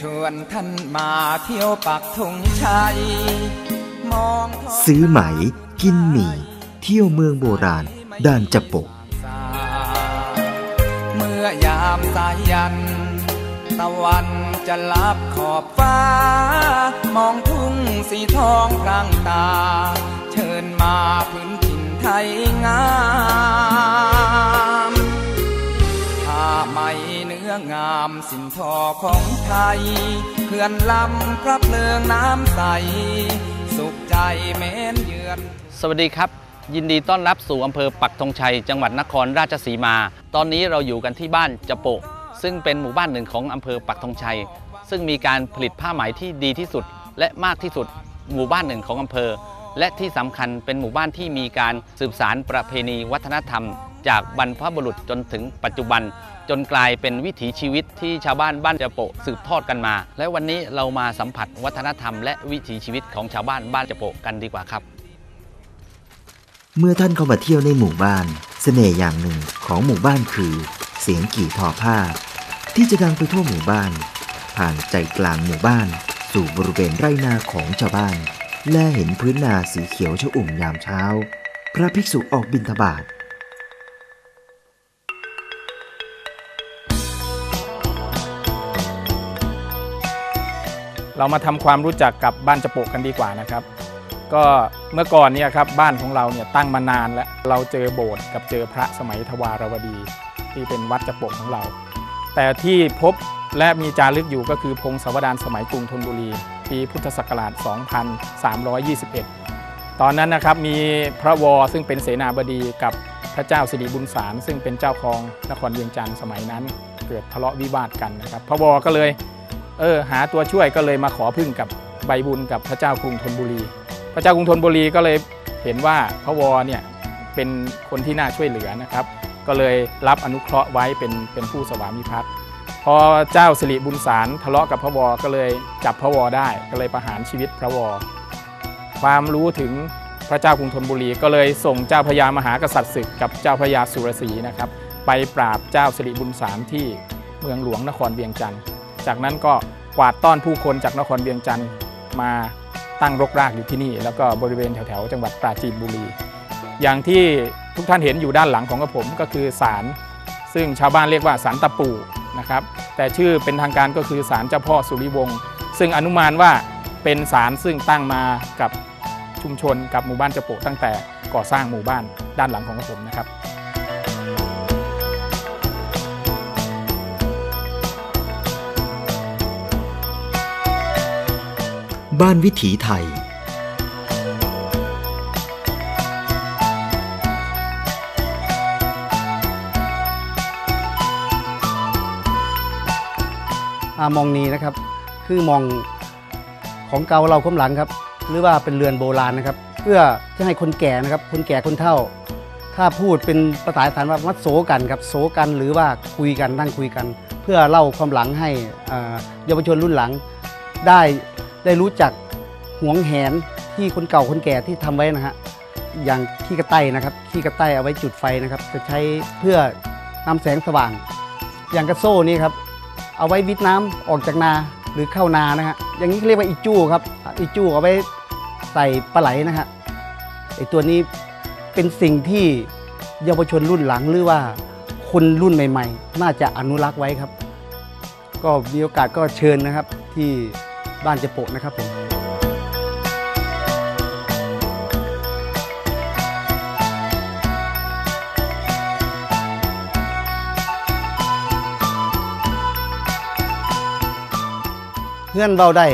ชวนท่านมาเที่ยวปักธงชัยมองท้งซื้อไหม กินหมี่ เที่ยวเมืองโบราณด้านจะปกสาเมื่อยามสายัน ตะวันจะลับขอบฟ้า มองทุ่งสีทองพรางตา เชิญมาพื้นถิ่นไทยงามผ้าไหมเนื้องามสินทอของไทยเพื่อนลำพระเพลิงน้ำใส สุขใจแม้นเยือน สวัสดีครับ ยินดีต้อนรับสู่อำเภอปักธงชัย จังหวัดนครราชสีมา ตอนนี้เราอยู่กันที่บ้านจะโปะ ซึ่งเป็นหมู่บ้านหนึ่งของอำเภอปักธงชัย ซึ่งมีการผลิตผ้าไหมที่ดีที่สุด และมากที่สุด หมู่บ้านหนึ่งของอำเภอ และที่สำคัญเป็นหมู่บ้านที่มีการสืบสารประเพณีวัฒนธรรม จากบรรพบุรุษจนถึงปัจจุบัน จนกลายเป็นวิถีชีวิตที่ชาวบ้านบ้านจะโปะสืบทอดกันมา และวันนี้เรามาสัมผัสวัฒนธรรมและวิถีชีวิตของชาวบ้านบ้านจะโปะกันดีกว่าครับ เมื่อท่านเข้ามาเที่ยวในหมู่บ้านเสน่ห์อย่างหนึ่งของหมู่บ้านคือ เสียงกี่ทอผ้า ที่จะดังไปทั่วหมู่บ้าน ผ่านใจกลางหมู่บ้าน สู่บริเวณไร่นาของชาวบ้าน และเห็นพื้นนาสีเขียวชอุ่มยามเช้า พระภิกษุออกบิณฑบาต เรามาทำความรู้จักกับบ้านจะโปะกันดีกว่านะครับ ก็เมื่อก่อนเนี่ยครับบ้านของเราเนี่ยตั้งมานานแล้วเราเจอโบสถ์กับเจอพระสมัยทวารวดี ที่เป็นวัดจะโปะของเรา แต่ที่พบและมีจารึกอยู่ก็คือพงศาวดารสมัยกรุงธนบุรี ปีพุทธศักราช 2321 ตอนนั้นนะครับมีพระวอซึ่งเป็นเสนาบดีกับพระเจ้าสิริบุญสาร ซึ่งเป็นเจ้าครองนครเวียงจันทร์สมัยนั้น เกิดทะเลาะวิวาทกันนะครับ พระวอก็เลย เออหาตัวช่วยก็เลยมาขอพึ่งกับใบบุญกับพระเจ้ากรุงธนบุรี พระเจ้ากรุงธนบุรีก็เลยเห็นว่าพระวอเนี่ยเป็นคนที่น่าช่วยเหลือนะครับ ก็เลยรับอนุเคราะห์ไว้เป็นเป็นผู้สวามิภักดิ์พอเจ้าสิริบุญสารทะเลาะกับพระวอก็เลยจับพระวอได้ก็เลยประหารชีวิตพระวอความรู้ถึงพระเจ้ากรุงธนบุรี ก็เลยส่งเจ้าพญามหากษัตริย์ศึกกับเจ้าพญาสุรศรีนะครับ ไปปราบเจ้าสิริบุญสารที่เมืองหลวงนครเวียงจันทร์ จากนั้นก็กวาดต้อนผู้คนจากนครเวียงจันทร์มาตั้งรกรากอยู่ที่นี่ แล้วก็บริเวณแถวๆ จังหวัดปราจีนบุรี อย่างที่ทุกท่านเห็นอยู่ด้านหลังของกระผมก็คือศาลซึ่งชาวบ้านเรียกว่าศาลตะปูนะครับแต่ชื่อเป็นทางการก็คือศาลเจ้าพ่อสุริวงศ์ซึ่งอนุมานว่าเป็นศาลซึ่งตั้งมากับชุมชนกับหมู่บ้านเจโปะตั้งแต่ก่อสร้างหมู่บ้านด้านหลังของกระผมนะครับ บ้านวิถีไทย อามองนี้นะครับ คือมองของเก่าเราค้มหลังครับ หรือว่าเป็นเรือนโบราณนะครับ เพื่อจะให้คนแก่นะครับ คนแก่คนเฒ่า ถ้าพูดเป็นภาษาอีสานว่ามัดโซกันครับโซกันหรือว่าคุยกันนั่งคุยกัน เพื่อเล่าความหลังให้เยาวชนรุ่นหลังได้ ได้รู้จักหวงแหนที่คนเก่าคนแก่ที่ทำไว้นะฮะอย่างขี้กระไตนะครับขี้กระไตเอาไว้จุดไฟนะครับ จะใช้เพื่อนำแสงสว่าง อย่างกระโซ่นี่ครับเอาไว้วิทน้ำออกจากนาหรือเข้านานะฮะอย่างนี้เรียกว่าอีจู้ครับอีจู้เอาไว้ใส่ปลาไหลนะฮะไอตัวนี้เป็นสิ่งที่เยาวชนรุ่นหลังหรือว่าคนรุ่นใหม่ ๆ น่าจะอนุรักษ์ไว้ครับ ก็มีโอกาสก็เชิญนะครับที่ บ้านเจโปะนะครับผมเพื่อนเบาได้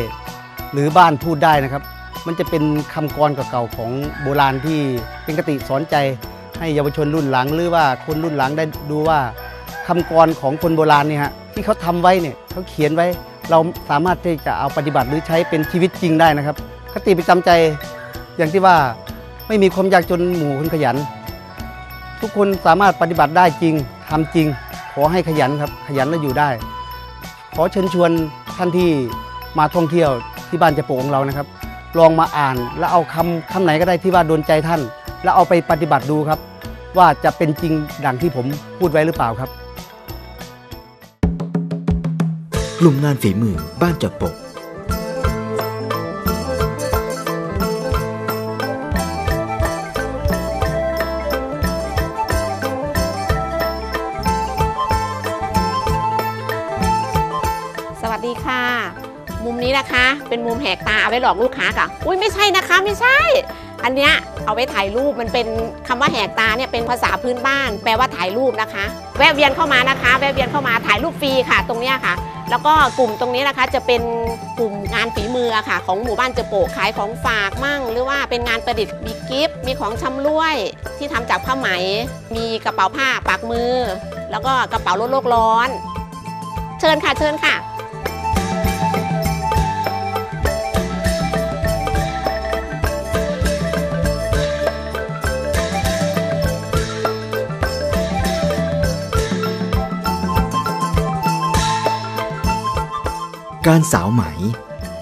หรือบ้านพูดได้นะครับ มันจะเป็นคำกรเก่าๆของโบราณที่เป็นกติสอนใจให้เยาวชนรุ่นหลังหรือว่าคนรุ่นหลังได้ดูว่าคำกรของคนโบราณเนี่ยฮะที่เขาทำไว้เนี่ยเขาเขียนไว้ เราสามารถที่จะเอาปฏิบัติหรือใช้เป็นชีวิตจริงได้นะครับ คติประจำใจอย่างที่ว่าไม่มีความยากจนหมู่คนขยัน ทุกคนสามารถปฏิบัติได้จริงทำจริง ขอให้ขยันครับขยันแล้วอยู่ได้ ขอเชิญชวนท่านที่มาท่องเที่ยวที่บ้านจะโปะของเรานะครับ ลองมาอ่านแล้วเอาคำคำไหนก็ได้ที่ว่าโดนใจท่าน แล้วเอาไปปฏิบัติดูครับ ว่าจะเป็นจริงดังที่ผมพูดไว้หรือเปล่าครับ ลุ่มงานฝีมือบ้านจับปก สวัสดีค่ะ มุมนี้นะคะ เป็นมุมแหกตาเอาไว้หลอกลูกค้าค่ะ อุ้ยไม่ใช่นะคะไม่ใช่ อันเนี้ยเอาไว้ถ่ายรูปมันเป็นคำว่าแหกตาเนี่ยเป็นภาษาพื้นบ้าน แปลว่าถ่ายรูปนะคะ แวะเวียนเข้ามานะคะ แวะเวียนเข้ามาถ่ายรูปฟรีค่ะ ตรงเนี้ยค่ะ แล้วก็กลุ่มตรงนี้นะคะจะเป็นกลุ่มงานฝีมือค่ะ ของหมู่บ้านเจโปะขายของฝากมั่ง หรือว่าเป็นงานประดิษฐ์มีกิฟต์มีของชำร่วยที่ทำจากผ้าไหม มีกระเป๋าผ้าปากมือ แล้วก็กระเป๋าลดโลกร้อน เชิญค่ะเชิญค่ะ การสาวไหม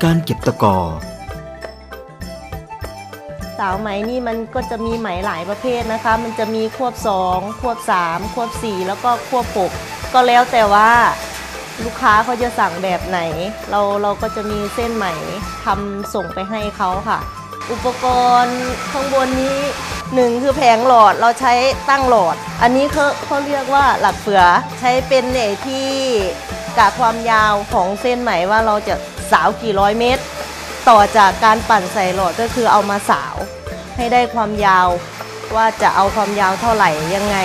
การเก็บตะกอ สาวไหมนี่มันก็จะมีไหมหลายประเภทนะคะ มันจะมีควบ2ควบ3ควบ4แล้วก็ควบ6ก็แล้วแต่ว่าลูกค้าเขาจะสั่งแบบไหน เราเราก็จะมีเส้นไหมทำส่งไปให้เขาค่ะ อุปกรณ์ข้างบนนี้หนึ่งคือแผงหลอดเราใช้ตั้งหลอด อันนี้เขาเขาเรียกว่าหลักเฟือใช้เป็นเนที่ กะความยาวของเส้นไหมว่าเราจะสาวกี่ร้อยเมตร ต่อจากการปั่นใส่หลอดก็คือเอามาสาว ให้ได้ความยาวว่าจะเอาความยาวเท่าไหร่ยังไง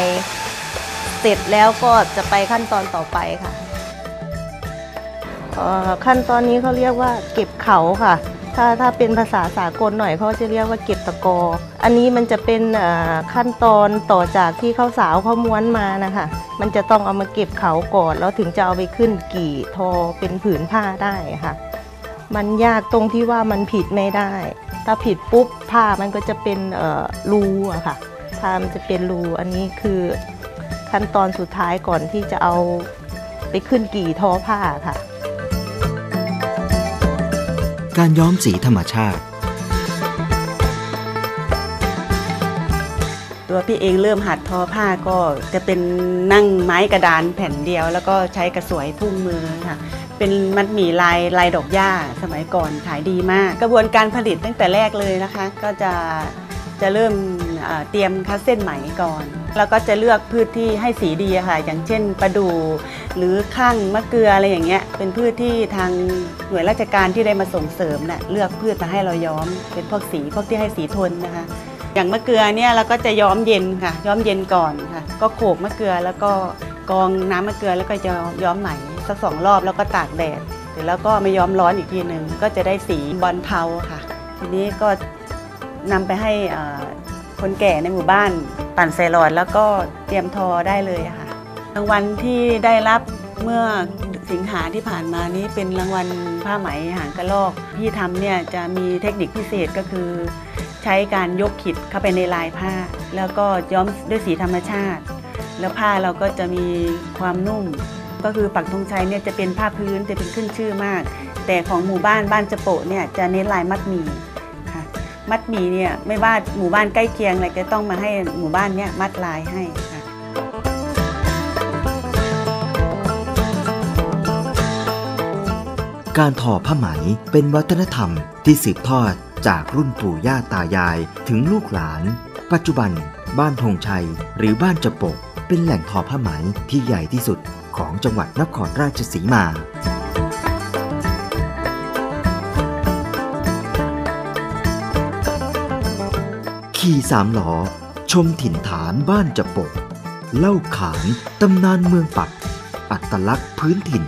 เสร็จแล้วก็จะไปขั้นตอนต่อไปค่ะขั้นตอนนี้เขาเรียกว่าเก็บเขาค่ะ ถ้าถ้าเป็นภาษาสากลหน่อยเขาจะเรียกว่าเก็บตะกอ อันนี้มันจะเป็นขั้นตอนต่อจากที่เขาวสาวเขาม้วนมานะคะ มันจะต้องเอามาเก็บเขาก่อนแล้วถึงจะเอาไปขึ้นกี่ทอเป็นผืนผ้าได้ค่ะ มันยากตรงที่ว่ามันผิดไม่ได้ ถ้าผิดปุ๊บผ้ามันก็จะเป็นรูอะค่ะผ้ามันจะเป็นรูอันนี้คือขั้นตอนสุดท้ายก่อนที่จะเอาไปขึ้นกี่ทอผ้าค่ะ การย้อมสีธรรมชาติ ตัวพี่เองเริ่มหัดทอผ้าก็จะเป็นนั่งไม้กระดานแผ่นเดียว แล้วก็ใช้กระสวยพุ่งมือค่ะเป็นมัดหมี่ลายลายดอกหญ้าสมัยก่อนขายดีมาก กระบวนการผลิตตั้งแต่แรกเลยนะคะ ก็จะจะเริ่มเตรียมคัดเส้นไหมก่อน แล้วก็จะเลือกพืชที่ให้สีดีค่ะ อย่างเช่นประดู่ หรือข้างมะเกลืออะไรอย่างเงี้ยเป็นพืชที่ทางหน่วยราชการที่ได้มาส่งเสริมน่ะเลือกพืชมาให้เราย้อม เป็นพวกสีพวกที่ให้สีทนนะคะ อย่างมะเกลือเนี่ยเราก็จะย้อมเย็นค่ะ ย้อมเย็นก่อนค่ะ ก็โขกมะเกลือแล้วก็กองน้ำมะเกลือแล้วก็จะย้อมไหมสักสองรอบแล้วก็ตากแดดเสร็จแล้วก็มาย้อมร้อนอีกทีหนึ่งก็จะได้สีบอลเทาค่ะ ทีนี้ก็นำไปให้คนแก่ในหมู่บ้านปั่นใส่หลอดแล้วก็เตรียมทอได้เลยค่ะ รางวัลที่ได้รับเมื่อสิงหาที่ผ่านมานี้เป็นรางวัลผ้าไหมหางกระรอกที่ทำเนี่ยจะมีเทคนิคพิเศษก็คือ ใช้การยกขิดเข้าไปในลายผ้า แล้วก็ย้อมด้วยสีธรรมชาติ แล้วผ้าเราก็จะมีความนุ่ม ก็คือปักธงชัยเนี่ยจะเป็นผ้าพื้นจะเป็นขึ้นชื่อมาก แต่ของหมู่บ้านบ้านจะโปะเนี่ยจะเน้นลายมัดหมี่ค่ะมัดหมี่เนี่ยไม่ว่าหมู่บ้านใกล้เคียงอะไรจะต้องมาให้หมู่บ้านเนี่ยมัดลายให้ การทอผ้าไหมเป็นวัฒนธรรมที่สืบทอดจากรุ่นปู่ย่าตายายถึงลูกหลาน ปัจจุบัน บ้านธงชัย หรือบ้านจะปก เป็นแหล่งทอผ้าไหมที่ใหญ่ที่สุดของจังหวัดนครราชสีมาขี่สามล้อ ชมถิ่นฐานบ้านจะปก เล่าขานตำนานเมืองปัก อัตลักษณ์พื้นถิ่น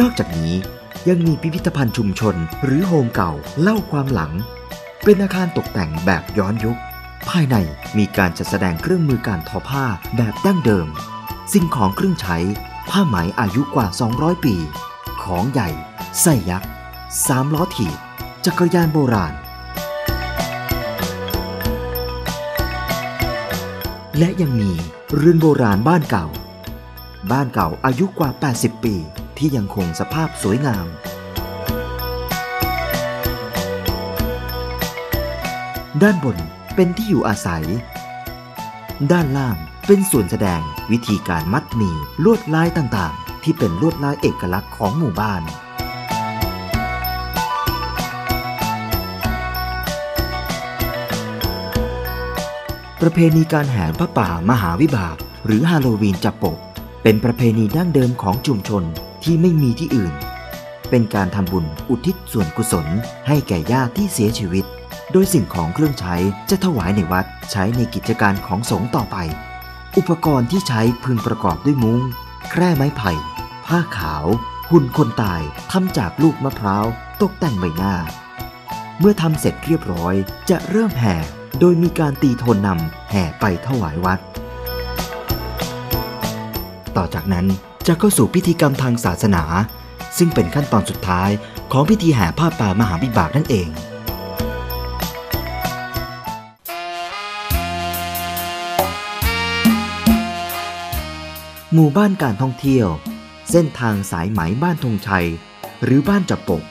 นอกจากนี้ยังมีพิพิธภัณฑ์ชุมชนหรือโฮมเก่าเล่าความหลัง เป็นอาคารตกแต่งแบบย้อนยุค ภายในมีการจัดแสดงเครื่องมือการทอผ้าแบบดั้งเดิม สิ่งของเครื่องใช้ ผ้าไหมอายุกว่า 200 ปี ของใหญ่ไส้ยักษ์สามล้อถีบจักรยานโบราณ และยังมีเรือนโบราณบ้านเก่า บ้านเก่าอายุกว่า 80 ปี ที่ยังคงสภาพสวยงาม ด้านบนเป็นที่อยู่อาศัย ด้านล่างเป็นส่วนแสดงวิธีการมัดหมีลวดลายต่างๆ ที่เป็นลวดลายเอกลักษณ์ของหมู่บ้านประเพณีการแห่พระป่ามหาวิบาก หรือฮาโลวีนจับปก เป็นประเพณีดั้งเดิมของชุมชน ที่ไม่มีที่อื่น เป็นการทำบุญอุทิศส่วนกุศลให้แก่ญาติที่เสียชีวิต โดยสิ่งของเครื่องใช้จะถวายในวัดใช้ในกิจการของสงฆ์ต่อไป อุปกรณ์ที่ใช้พึงประกอบด้วยมุง้ง แคร่ไม้ไผ่ ผ้าขาว หุ่นคนตายทำจากลูกมะพร้าวตกแต่งใบหน้า เมื่อทำเสร็จเรียบร้อยจะเริ่มแห่โดยมีการตีโทนนำแห่ไปถวายวัด ต่อจากนั้น จะเข้าสู่พิธีกรรมทางศาสนา ซึ่งเป็นขั้นตอนสุดท้ายของพิธีแห่ผ้าป่ามหาบิบากนั่นเองหมู่บ้านการท่องเที่ยว เส้นทางสายไหมบ้านธงชัย หรือบ้านจับปก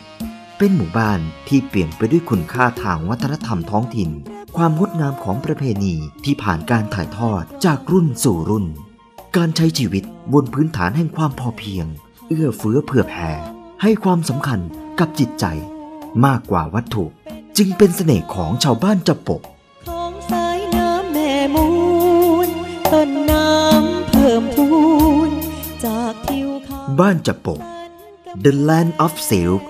เป็นหมู่บ้านที่เปลี่ยนไปด้วยคุณค่าทางวัฒนธรรมท้องถิ่น ความงดงามของประเพณีที่ผ่านการถ่ายทอดจากรุ่นสู่รุ่น การใช้ชีวิตบนพื้นฐานแห่งความพอเพียง เอื้อเฟื้อเผื่อแผ่ ให้ความสำคัญกับจิตใจ มากกว่าวัตถุ จึงเป็นเสน่ห์ของชาวบ้านจับปกท้องสายน้ำแม่มูลต้นน้ำเพิ่มพูนจากทิวเขาบ้านจับปก The Land of Silk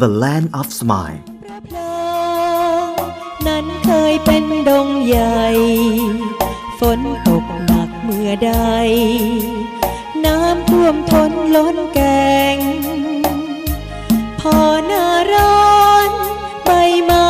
The Land of Smile พลองนั้นเคยเป็นดงใหญ่ ฝนตกหนัก เมื่อใด น้ำท่วมทนล้นแกง พอหน้าร้อนใบไม้